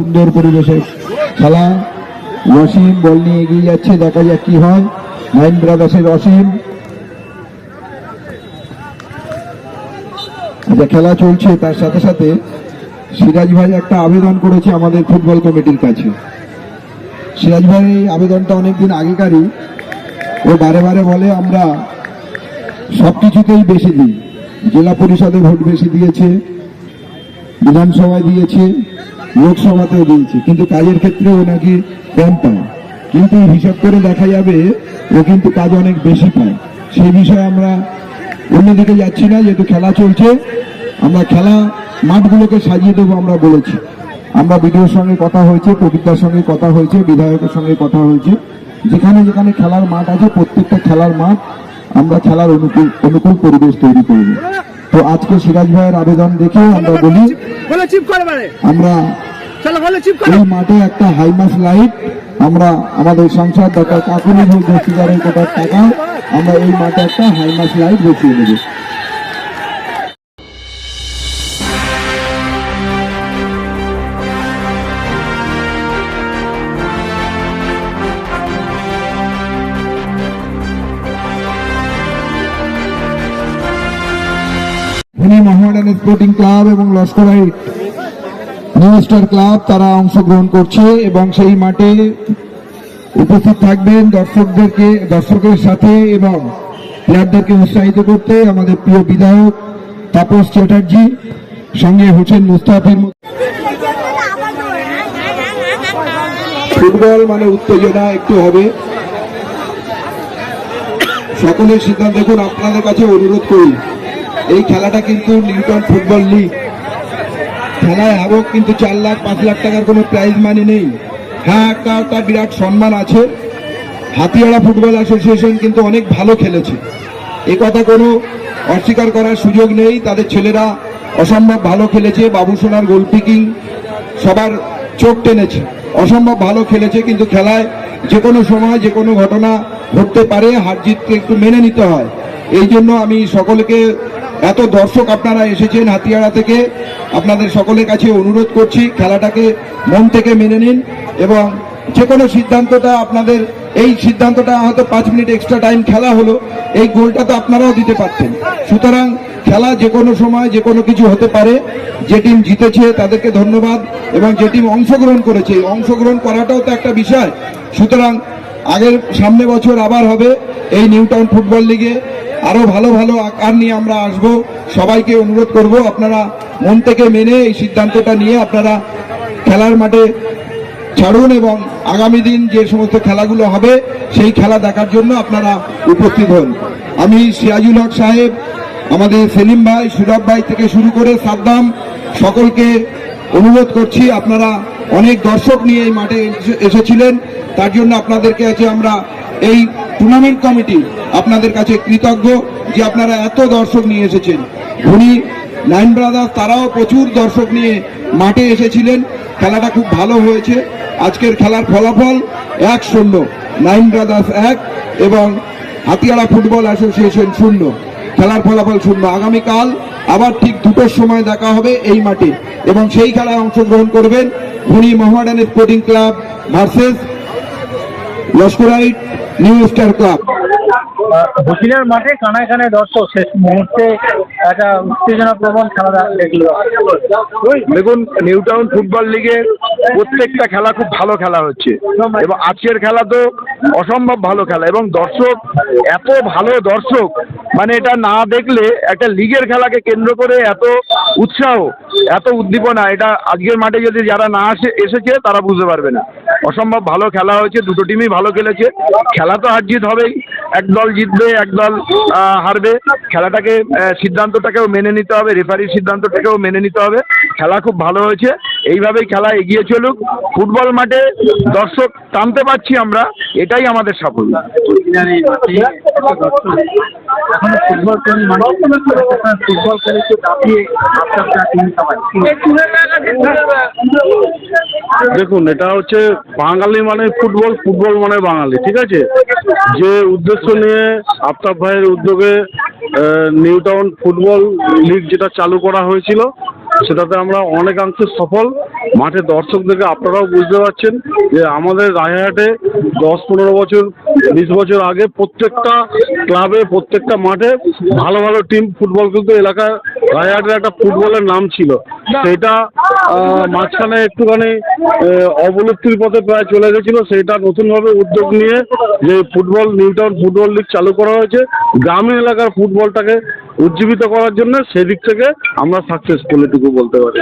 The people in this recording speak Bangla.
সুন্দর পরিবেশে খেলা। অসীম বল নিয়ে এগিয়ে যাচ্ছে, দেখা যাক কি হয়। নাইন ব্রাদার্সের অসীম আচ্ছা খেলা চলছে, তার সাথে সাথে সিরাজ ভাই একটা আবেদন করেছে আমাদের ফুটবল কমিটির কাছে। সিরাজ ভাই, এই আবেদনটা অনেকদিন আগেকারই। ও বারে বারে বলে, আমরা সব কিছুতেই বেশি দিই। জেলা পরিষদে ভোট বেশি দিয়েছে, বিধানসভায় দিয়েছে। লোকসভাতেও দিয়েছে। কিন্তু কাজের ক্ষেত্রে ও নাকি কম পায়। কিন্তু হিসাব করে দেখা যাবে, ও কিন্তু কাজ অনেক বেশি পায়। সেই বিষয়ে আমরা অন্যদিকে যাচ্ছি না, যেহেতু খেলা চলছে। আমরা খেলা মাঠগুলোকে সাজিয়ে দেবো আমরা বলেছি। আমরা বিডিওর সঙ্গে কথা হয়েছে প্রবীরদার সঙ্গে কথা হয়েছে, বিধায়কের সঙ্গে কথা হয়েছে। যেখানে যেখানে খেলার মাঠ আছে, প্রত্যেকটা খেলার মাঠ আমরা খেলার অনুকূল অনুকূল পরিবেশ তৈরি করব। তো আজকে সিরাজ ভাইয়ের আবেদন দেখে আমরা বলি আমরা চলো বলে চিপ এই মাঠে একটা হাইমাস লাইট আমরা আমাদের সংসদ ডক্টর কাকুনি ভোগ দস্তিদারের কোটার টাকা আমরা এই মাঠে একটা হাইমাস লাইট বসিয়ে দেব। ফেনী মোহামেডান স্পোর্টিং ক্লাব এবং লস্করাই নিউ স্টার ক্লাব, তারা অংশগ্রহণ করছে এবং সেই মাঠে উপস্থিত থাকবেন দর্শকদেরকে, দর্শকের সাথে এবং প্লেয়ারদেরকে উৎসাহিত করতে আমাদের প্রিয় বিধায়ক তাপস চ্যাটার্জি, সঙ্গে হোসেন মুস্তাফির ফুটবল মানে উত্তেজনা, একটু হবে। সকলের সিদ্ধান্ত দেখুন, আপনাদের কাছে অনুরোধ করি। এই খেলাটা কিন্তু নিউটন ফুটবল লিগ। খেলায় হাবক কিন্তু চার লাখ, পাঁচ লাখ টাকার কোনো প্রাইজ মানি নেই। হ্যাঁ একটা একটা বিরাট সম্মান আছে। হাতিয়াড়া ফুটবল অ্যাসোসিয়েশন কিন্তু অনেক ভালো খেলেছে। এ কথা কোনো অস্বীকার করার সুযোগ নেই। তাদের ছেলেরা অসম্ভব ভালো খেলেছে। বাবু সোনার গোলকিকিং সবার চোখ টেনেছে। অসম্ভব ভালো খেলেছে, কিন্তু খেলায় যে কোনো সময়, যে কোনো ঘটনা ঘটতে পারে। হার জিতকে একটু মেনে নিতে হয়। এই জন্য আমি সকলকে এত দর্শক আপনারা এসেছেন হাতিয়াড়া থেকে। আপনাদের সকলের কাছে অনুরোধ করছি, খেলাটাকে মন থেকে মেনে নিন এবং যে কোনো সিদ্ধান্তটা আপনাদের, এই সিদ্ধান্তটা হয়তো পাঁচ মিনিট এক্সট্রা টাইম খেলা হলো, এই গোলটা তো আপনারাও দিতে পারতেন। সুতরাং খেলা যে কোনো সময় যে কোনো কিছু হতে পারে, যে টিম জিতেছে তাদেরকে ধন্যবাদ এবং যে টিম অংশগ্রহণ করেছে অংশগ্রহণ করাটাও তো একটা বিষয়। সুতরাং আগের সামনে বছর আবার হবে, এই নিউ টাউন ফুটবল লিগে আরও ভালো ভালো আকার নিয়ে আমরা আসব। সবাইকে অনুরোধ করব, আপনারা মন থেকে মেনে এই সিদ্ধান্তটা নিয়ে আপনারা খেলার মাঠে ছাড়ুন এবং আগামী দিন যে সমস্ত খেলাগুলো হবে, সেই খেলা দেখার জন্য আপনারা উপস্থিত হন। আমি সিরাজুল হক সাহেব, আমাদের সেলিম ভাই, সুরভ ভাই থেকে শুরু করে সাদ্দাম সকলকে অনুরোধ করছি, আপনারা অনেক দর্শক নিয়ে এই মাঠে এসে- এসেছিলেন, তার জন্য আপনাদেরকে আছে আমরা এই টুর্নামেন্ট কমিটি আপনাদের কাছে কৃতজ্ঞ যে আপনারা এত দর্শক নিয়ে এসেছেন। ধনী, নাইন ব্রাদার্স, তারাও প্রচুর দর্শক নিয়ে মাঠে এসেছিলেন। খেলাটা খুব ভালো হয়েছে। আজকের খেলার ফলাফল এক শূন্য, নাইন ব্রাদার্স এক এবং হাতিয়ারা ফুটবল অ্যাসোসিয়েশন শূন্য। খেলার ফলাফল শূন্য। আগামীকাল আবার ঠিক দুটোর সময় দেখা হবে এই মাঠে এবং সেই খেলায় অংশগ্রহণ করবেন ভুনি মোহামেডান স্পোর্টিং ক্লাব ভার্সেস লস্করাইট নিউ স্টার ক্লাব হুসিনের মাঠে কানায় কানায় দর্শক শেষ মুহূর্তে একটা উত্তেজনা প্রবণ খেলা দেখল। দেখুন নিউটাউন ফুটবল লিগের প্রত্যেকটা খেলা খুব ভালো খেলা হচ্ছে। এবং আজকের খেলা তো অসম্ভব ভালো খেলা। এবং দর্শক, এত ভালো দর্শক মানে এটা না দেখলে একটা লিগের খেলাকে কেন্দ্র করে এত উৎসাহ, এত উদ্দীপনা, এটা আজকের মাঠে যদি যারা না আসে, এসেছে, তারা বুঝতে পারবে না। অসম্ভব ভালো খেলা হয়েছে, দুটো টিমই ভালো খেলেছে। খেলা তো হার জিত হবেই। এক দল জিতবে এক দল হারবে। খেলাটাকে সিদ্ধান্তটাকেও মেনে নিতে হবে, রেফারির সিদ্ধান্তটাকেও মেনে নিতে হবে। খেলা খুব ভালো হয়েছে। এইভাবেই খেলা এগিয়ে চলুক। ফুটবল মাঠে দর্শক টানতে পারছি আমরা। এটাই আমাদের সাফল্য। দেখুন, এটা হচ্ছে বাঙালি মানে ফুটবল ফুটবল মানে বাঙালি, ঠিক আছে? যে উদ্দেশ্য নিয়ে আফতাব ভাইয়ের উদ্যোগে নিউ টাউন ফুটবল লিগ যেটা চালু করা হয়েছিল, সেটাতে আমরা অনেকাংশে সফল। মাঠে দর্শক দেখে আপনারাও বুঝতে পারছেন যে আমাদের রায়হাটে দশ পনেরো বছর, বিশ বছর আগে প্রত্যেকটা ক্লাবে, প্রত্যেকটা মাঠে ভালো ভালো টিম ফুটবল কিন্তু এলাকায় রায়হাটের একটা ফুটবলের নাম ছিল। সেটা মাঝখানে একটুখানি অবলুপ্তির পথে প্রায় চলে গেছিল। সেটা নতুনভাবে উদ্যোগ নিয়ে যে ফুটবল, নিউটাউন ফুটবল লিগ চালু করা হয়েছে, গ্রামীণ এলাকার ফুটবলটাকে উজ্জীবিত করার জন্য সেদিক থেকে আমরা সাকসেসফুল এটুকু বলতে পারি।